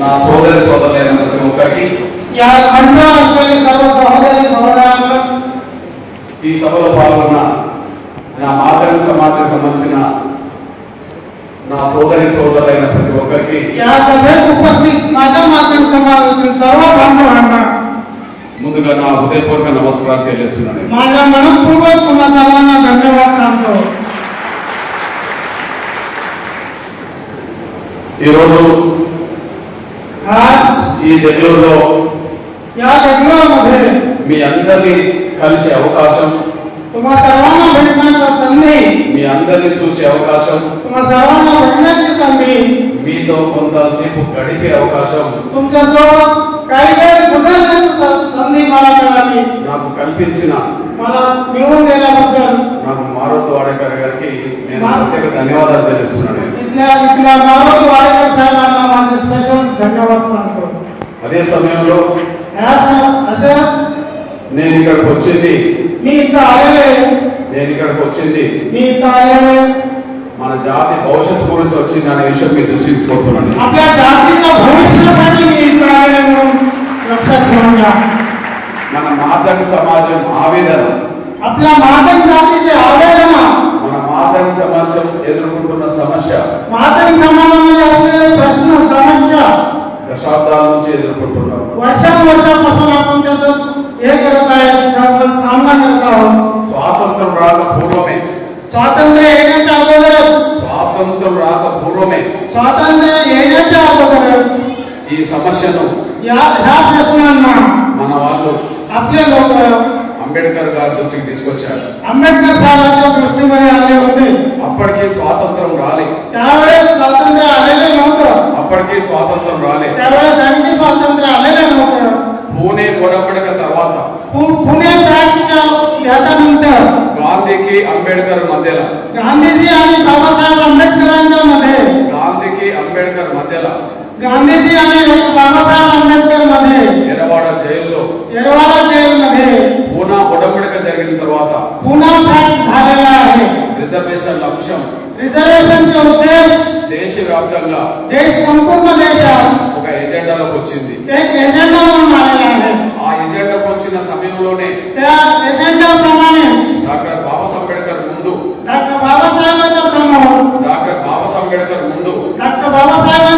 నా సోదరి సోదరులైన ప్రతి ఒక్కరికి ఈ సభలో పాల్గొన్న నా మాతృ సమాజానికి సంబంధించిన నా సోదరి సోదరులైన ప్రతి ఒక్కరికి ముందుగా నా హృదయపూర్వక నమస్కారం తెలియజేస్తున్నాను. ధన్యవాదాలు. ఈరోజు ఈ దగ్గరలో మీ అందరినీ కలిసే అవకాశం మీ అందరినీ చూసే అవకాశం మీతో కొంతసేపు గడిపే అవకాశం నాకు కల్పించిన నాకు మారుతు వాడకర్ గారికి నేను ప్రత్యేక ధన్యవాదాలు తెలుస్తున్నాను. అదే సమయంలో నేను ఇక్కడికి వచ్చింది. నేను ఇక్కడికి వచ్చింది. మన జాతి భవిష్యత్తు గురించి వచ్చింది అనే విషయం మీరు దృష్టి తీసుకుంటున్నాను మన మాదక సమాజం ఆవేదన. అట్లా మాదక జాతి ఆవేదన. پونے بڑا پڑھا ترتا گاندھی آمبےکر مدد گاندھی بابا سابک ملے گانے کی مدد గాంధీజీ అనే ఒక బాబాసాహెబ్ అంబేద్కర్ అనే ఎరవాడ జైల్లో. ఎరవాడ జైలు అనే పూనా ఉడంబడిక జరిగిన తర్వాత పూనా ఫ్యాక్ట్ ధారేలా రిజర్వేషన్ లక్ష్యం. రిజర్వేషన్ ఉద్దేశ్ దేశవ్యాప్తంగా దేశ సంపూర్ణ దేశ ఒక ఎజెండాలోకి వచ్చింది. ఎజెండాలో ఉన్నారా ఆ ఎజెండాకు వచ్చిన సమయంలోనే ఎజెండా ప్రమాణం డాక్టర్ బాబాసాహెబ్ అంబేద్కర్ ముందు. డాక్టర్ బాబాసాహెబ్ అంబేద్కర్ డాక్టర్ బాబాసాహెబ్ అంబేద్కర్ ముందు. డాక్టర్ బాబాసాహెబ్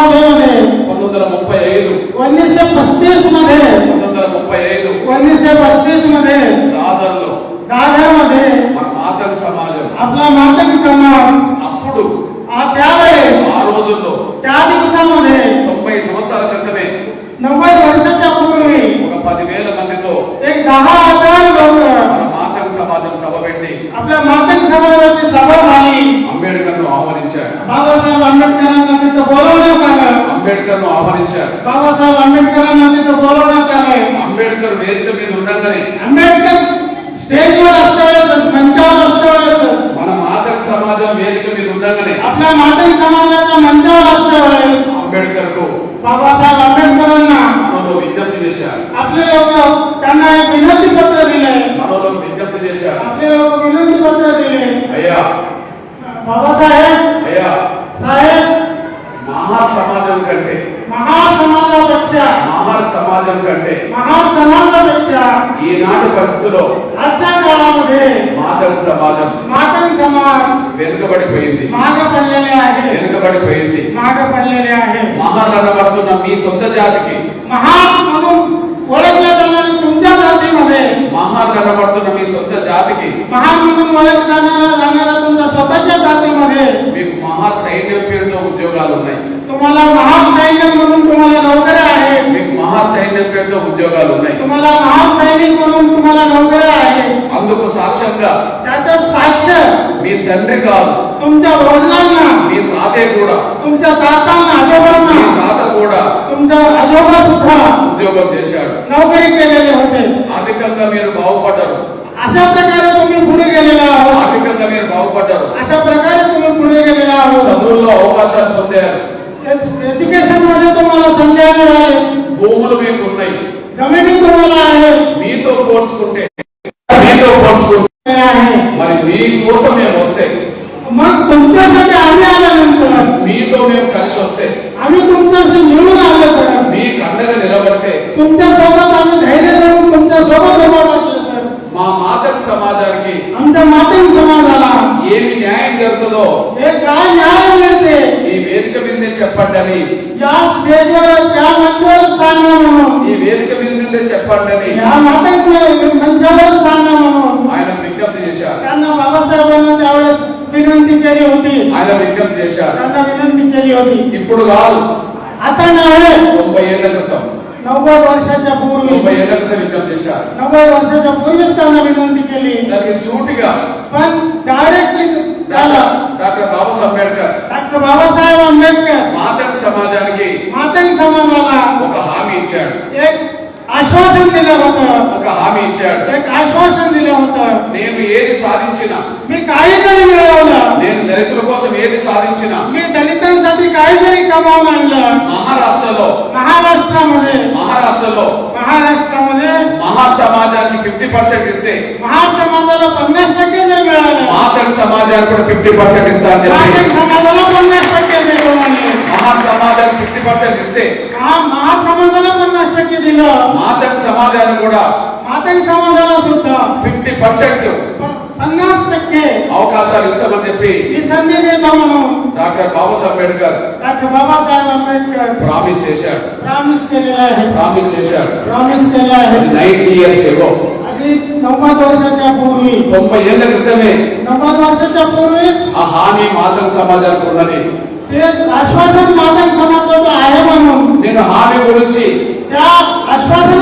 झालेल्या महासभेमध्ये పంతొమ్మిది వందల ముప్పై ఐదు एकोणीसशे पस्तीस मध्ये పంతొమ్మిది వందల ముప్పై ఐదు एकोणीसशे पस्तीस मध्ये దాదర్లో दादर मध्ये మన మాతక సమాజం आपला मातक समाज అప్పుడు आ- त्यावेळेस ఆ రోజుల్లో त्या दिवसामध्ये తొంభై సంవత్సరాల క్రితమే नव्वद वर्षाच्या पूर्वी ఒక పదివేల మందితో एक दहा हजार लोक మన మాతక సమాజం సభ పెట్టి आपल्या मातक అంబేద్కర్ను ఆహ్వానించారు బాబాసాహెబ్ అంబేద్కర్ నన్ను గౌరవించాలి అంబేద్కర్ వేదిక మీద ఉండగానే అంబేద్కర్ స్టేజ్ మీద వస్తాడు మంచాల వస్తాడు మన మాదక సమాజం వేదిక మీద ఉండగానే అట్లా మాదక సమాజంలో మంచాల వస్తాడు అంబేద్కర్కు బాబాసాహెబ్ అంబేద్కర్ అన్న మనలో విజ్ఞప్తి చేశారు. అట్లే ఒక కన్నా వినతి పత్ర దిలే. మనలో విజ్ఞప్తి చేశారు. అట్లే ఒక వినతి పత్ర దిలే. అయ్యా. బాబాసాహెబ్ అయ్యా. సాహెబ్. సమాజం కంటే. మహా సమాజ రక్ష మహా సమాజం కంటే. మహా సమాజ రక్ష ఈనాటి పరిస్థితిలో మాధవ సమాజం మాధవ సమాజ్ వెనుకబడిపోయింది. వెనుకబడిపోయింది. మహానడవర్తున్న మీ సొంత జాతికి. మహానడవర్తున్న మీ సొంత జాతికి. మహానందం ఉద్యోగం చేశాడు. ఆర్థికంగా మీరు బాగుపడ్డారు. అశా ప్రకారం ఆర్థికంగా మీరు బాగుపడ్డారు. అశా ప్రకారం చదువుల్లో అవకాశాలు పొందారు. ఎడ్యుకేషన్ భూములు మీకు ఉన్నాయి మీతో పోల్చుకుంటే మీతో పోల్చుకుంటే మరి మీ కోసం మేము వస్తే మీతో మేము కలిసి వస్తే అవి కొంచెం तुमच्यासोबत धैर्य देऊन तुमच्यासोबत उभा మా మాదక్ సమాజానికి आमच्या माते समाजाला ఏమి న్యాయం జరుగుతుందో हे काय न्याय मिळते ఈ వేదిక మీదే చెప్పండి అని या स्टेजवर त्या मंचावर सांगा म्हणून ఈ వేదిక మీదే చెప్పండి అని या नाटक मंचावर सांगा म्हणून ఆయన విజ్ఞప్తి చేశారు त्यांना बाबासाहेबांना त्यावेळेस विनंती केली होती ఆయన విజ్ఞప్తి చేశారు त्यांना विनंती केली होती ఇప్పుడు కాదు आता नव्हे తొంభై ఏళ్ళ క్రితం నవ్వో వర్షాచ పూర్వం ముప్పై ఏళ్ళ విజయం చేశారు. నవ్వో వర్షాచ పూర్వ స్థానంలో ముందుకెళ్ళి దానికి సూటిగా పన్ direct doctor Baba Ambedkar doctor Baba Saheb Ambedkar మాతక సమాజానికి మాతక సమాజాల ఒక హామీ ఇచ్చాడు. ఆశ్వాసం దిలా ఒక హామీ ఇచ్చాడు. ఆశ్వాసం దిలా నేను ఏది సాధించినా మీ కాగితాలు నేను దళితుల కోసం ఏది సాధించినా మీ దళితం సతి కాగితాలు కమామన్నా మహారాష్ట్రలో రాష్ట్రంలో మహారాష్ట్రంలో మహా సమాజానికి ఫిఫ్టీ పర్సెంట్ ఇస్తే మహా సమాజంలో పన్నెస్ టక్కే సమాజానికి కూడా ఫిఫ్టీ పర్సెంట్ ఇస్తాను మాతన్ సమాజంలో మహా సమాజానికి ఫిఫ్టీ పర్సెంట్ ఇస్తే మహా సమాజంలో సమాజాన్ని కూడా మాతన్ సమాజంలో చూద్దాం. ఫిఫ్టీ పర్సెంట్ మనకి అవకాశాలు ఇస్తామని చెప్పి ఈ సందేశమను doctor Babasaheb Ambedkar doctor Babasaheb Ambedkar promise చేశారు ప్రామిస్ చేయలేదు ప్రామిస్ చేశారు ప్రామిస్ చేయలేదు 90 ఇయర్స్ ఏవో. అది 90 ವರ್ಷಗಳ పూర్వి. 90 ఏళ్ళ క్రితమే. 90 ఆ హామీ మాతం సమాజానికి ఆశ్వాసన ఆయమను. నేను హామీ గురించి అశ్వాసన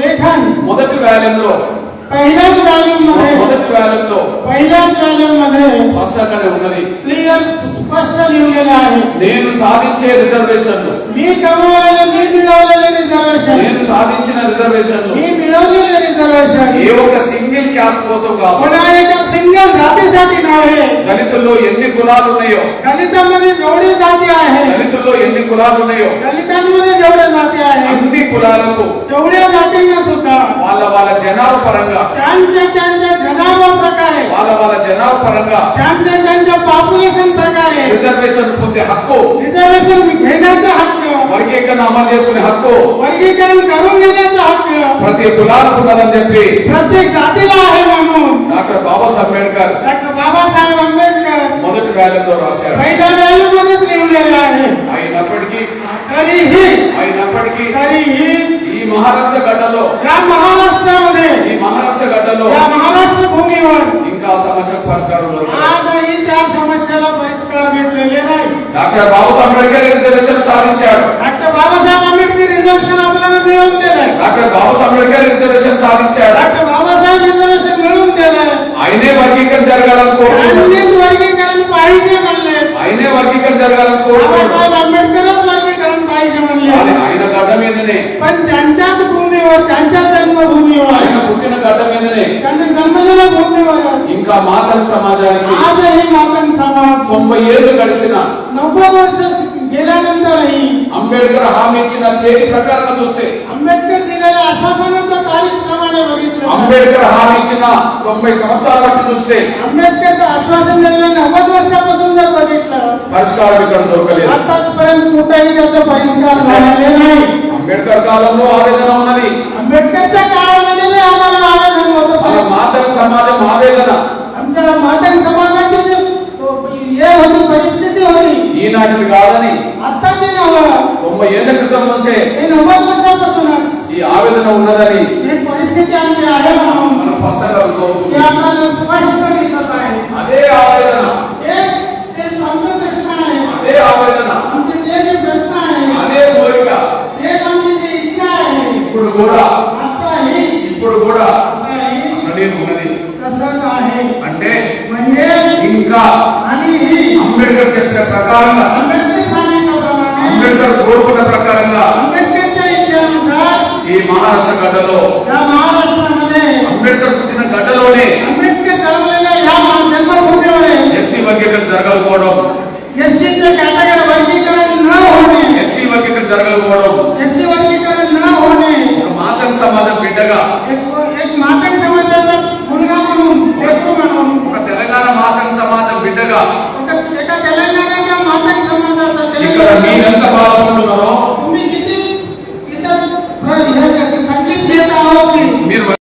लेखन మొదటి వ్యాల్యంలో पहिल्याच व्हॅल्यूम मध्ये మొదటి వ్యాల్యంలో पहिल्याच व्हॅल्यूम मध्ये స్పష్టంగానే ఉన్నది क्लिअर स्पष्ट लिहिलेलं आहे నేను సాధించే రిజర్వేషన్లు मी कमवलेले मी मिळवलेले रिझर्वेशन నేను సాధించిన రిజర్వేషన్లు मी मिळवलेले रिझर्वेशन ఏ ఒక్క సింగిల్ క్యాస్ట్ కోసం కాదు पुन्हा एका सिंगल जातीसाठी नव्हे దళితుల్లో ఎన్ని కులాలు ఉన్నాయో दलितांमध्ये जेवढी जाती आहे దళితుల్లో ఎన్ని కులాలు ఉన్నాయో दलितांमध्ये जेवढ्या जाती आहे అన్ని కులాలకు तेवढ्या जातींना सुद्धा వాళ్ళ వాళ్ళ జనాభా పరంగా त्यांच्या त्यांच्या जनावर प्रकारे వాళ్ళ వాళ్ళ జనాభా పరంగా त्यांच्या त्यांच्या पॉप्युलेशन प्रकारे రిజర్వేషన్ పొందే హక్కు रिझर्वेशन घेण्याचा हक्क వర్గీకరణ అమలు చేసుకునే హక్కు वर्गीकरण करून घेण्याचा हक्क ప్రతి కులాలకు ఉన్నదని చెప్పి प्रत्येक जातीला आहे म्हणून డాక్టర్ బాబాసాహెబ్ అంబేద్కర్ डॉक्टर बाबासाहेब आंबेडकर మొదటి వ్యాల్యంలో రాశారు पहिल्या व्हॅल्यूमध्येच लिहिलेलं आहे అయినప్పటికీ तरीही ఉన్నప్పటికీ ఈ మహారాష్ట్ర గడ్డలో మహారాష్ట్ర ఈ మహారాష్ట్ర గడ్డలో మహారాష్ట్ర భూమి ఇంకా సమస్య పరిష్కారం ఈ చార్ సమస్యల వర్గీకరణ జరగాలనుకో వర్గీకరణ జరగాలనుకో ఇంకా మాతన్ సమాజానికి आजही मातंग समाज తొంభై ఏళ్ళు గడిచిన नव्वद वर्ष गेल्यानंतरही అంబేద్కర్ హామీ ఇచ్చిన తేదీ ప్రకారం చూస్తే आंबेडकर दिलेल्या आश्वासनाच्या तारीखप्रमाणे बघितलं అంబేద్కర్ హామీ ఇచ్చిన తొంభై సంవత్సరాల బట్టి చూస్తే आंबेडकरचं आश्वासन दिलेलं नव्वद वर्षापासून जर बघितलं పరిష్కారం ఇక్కడ దొరకలేదు आतापर्यंत कुठेही त्याचा परिष्कार झालेले नाही అంబేద్కర్ కాలంలో ఆవేదన ఉన్నది आंबेडकरच्या काळामध्ये ಮಾದರಿ ಸಮಾಜ ಮಾವೇ ಕದ ಅಂತ ಮಾದರಿ ಸಮಾಜಕ್ಕೆ ఏ హోది పరిస్థితి హోది ఈనాటిది కాదని అత్తే చిన్న తొంభై ఏళ్ళ క్రితం నుంచే నేను ఉమర్ ఈ ఆవేదన ఉన్నదని అంటే ఇంకా అని అంబేద్కర్ చెప్పిన ప్రకారంగా. అంబేద్కర్ కోరుకున్న ప్రకారంగా. ఈ మహారాష్ట్ర గడ్డలో. అంబేద్కర్ పుట్టిన గడ్డలోనే. ఎస్సీ వర్గీకరణ జరగకపోవడం. ఎస్సీ వర్గీకరణ